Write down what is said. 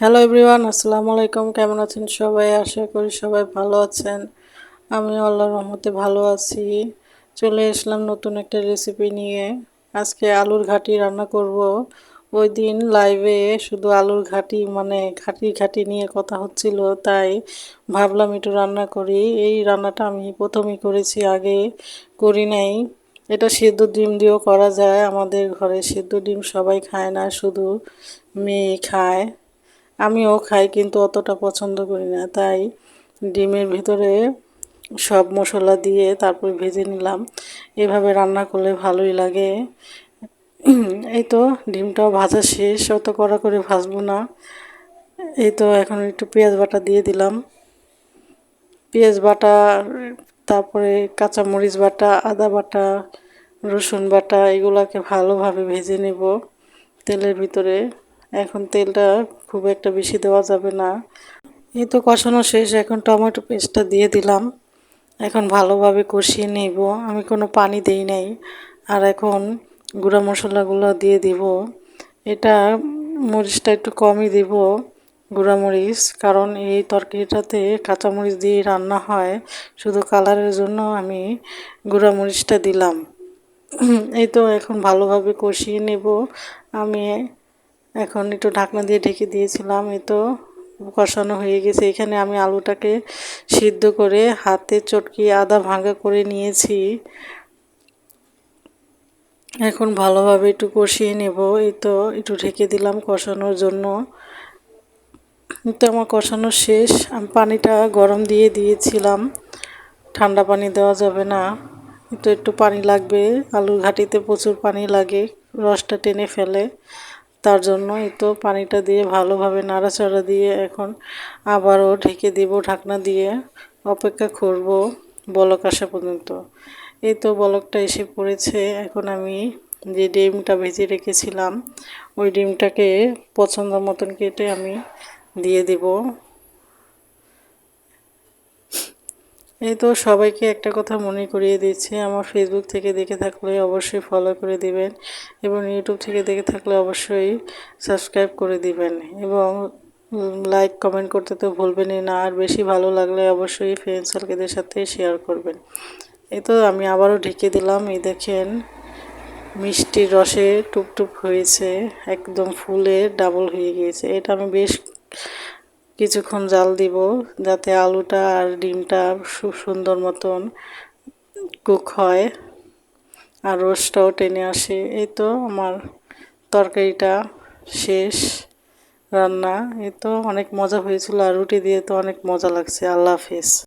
Hello everyone আসসালামু আলাইকুম। কেমন আছেন সবাই? আশা করি সবাই ভালো আছেন। আমি আল্লাহর রহমতে ভালো আছি। চলে আসলাম নতুন একটা রেসিপি নিয়ে। আজকে আলুর ঘাটি রান্না করব। ওই দিন লাইভে শুধু আলুর ঘাটি মানে ঘাটি ঘাটি নিয়ে কথা হচ্ছিল, তাই ভাবলাম একটু রান্না করি। এই রান্নাটা আমি প্রথমেই করেছি, আগে করি নাই। এটা সিদ্ধ ডিম দিয়েও করা যায়। আমাদের ঘরে সিদ্ধ ডিম সবাই খায় না, শুধু মেয়ে খায়। আমিও খাই কিন্তু অতটা পছন্দ করি না। তাই ডিমের ভিতরে সব মশলা দিয়ে তারপর ভেজে নিলাম। এভাবে রান্না করলে ভালোই লাগে। এই তো ডিমটাও ভাজা শেষ, অত কড়া করে ভাজবো না। এই তো এখন একটু পেঁয়াজ বাটা দিয়ে দিলাম। পেঁয়াজ বাটা, তারপরে কাঁচামরিচ বাটা, আদা বাটা, রসুন বাটা, এগুলাকে ভালোভাবে ভেজে নেব তেলের ভিতরে। এখন তেলটা খুব একটা বেশি দেওয়া যাবে না। এই তো কষানো শেষ, এখন টমেটো পেস্টটা দিয়ে দিলাম। এখন ভালোভাবে কষিয়ে নেব। আমি কোনো পানি দেই নাই। আর এখন গুঁড়া মশলাগুলো দিয়ে দিব। এটা মরিচটা একটু কমই দিব গুঁড়ামরিচ কারণ এই তরকারিটাতে কাঁচামরিচ দিয়ে রান্না হয়। শুধু কালারের জন্য আমি গুঁড়া মরিচটা দিলাম। এই তো এখন ভালোভাবে কষিয়ে নেব। আমি এখন একটু ঢাকনা দিয়ে ঢেকে দিয়েছিলাম, এই তো কষানো হয়ে গেছে। এখানে আমি আলুটাকে সিদ্ধ করে হাতে চটকি আদা ভাঙা করে নিয়েছি। এখন ভালোভাবে একটু কষিয়ে নেব, এই তো একটু ঢেকে দিলাম কষানোর জন্য। তো আমার কষানো শেষ, আমি পানিটা গরম দিয়ে দিয়েছিলাম। ঠান্ডা পানি দেওয়া যাবে না। তো একটু পানি লাগবে, আলুর ঘাটিতে প্রচুর পানি লাগে, রসটা টেনে ফেলে। তার জন্য এই তো পানিটা দিয়ে ভালোভাবে নাড়াচাড়া দিয়ে এখন আবারও ঢেকে দেব ঢাকনা দিয়ে। অপেক্ষা করব বলক আসা পর্যন্ত। এই তো বলকটা এসে পড়েছে। এখন আমি যে ডিমটা ভেজে রেখেছিলাম, ওই ডিমটাকে পছন্দ মতন কেটে আমি দিয়ে দেব। এই তো সবাইকে একটা কথা মনে করিয়ে দিচ্ছি। আমার ফেসবুক থেকে দেখে থাকলে অবশ্যই ফলো করে দিবেন এবং ইউটিউব থেকে দেখে থাকলে অবশ্যই সাবস্ক্রাইব করে দিবেন এবং লাইক কমেন্ট করতে তো ভুলবেনই না। আর বেশি ভালো লাগলে অবশ্যই ফ্রেন্ড সার্কেলের সাথে শেয়ার করবেন। এই তো আমি আবারও ঢেকে দিলাম। এই দেখেন মিষ্টির রসে টুপটুপ হয়েছে, একদম ফুলে ডাবল হয়ে গিয়েছে। এটা আমি বেশ কিছুক্ষণ জাল দিব যাতে আলুটা আর ডিমটা খুব সুন্দর মতন কুক হয় আর রোস্টটাও টেনে আসে। এই তো আমার তরকারিটা শেষ রান্না। এ তো অনেক মজা হয়েছিল আর রুটি দিয়ে তো অনেক মজা লাগছে। আল্লাহ হাফিজ।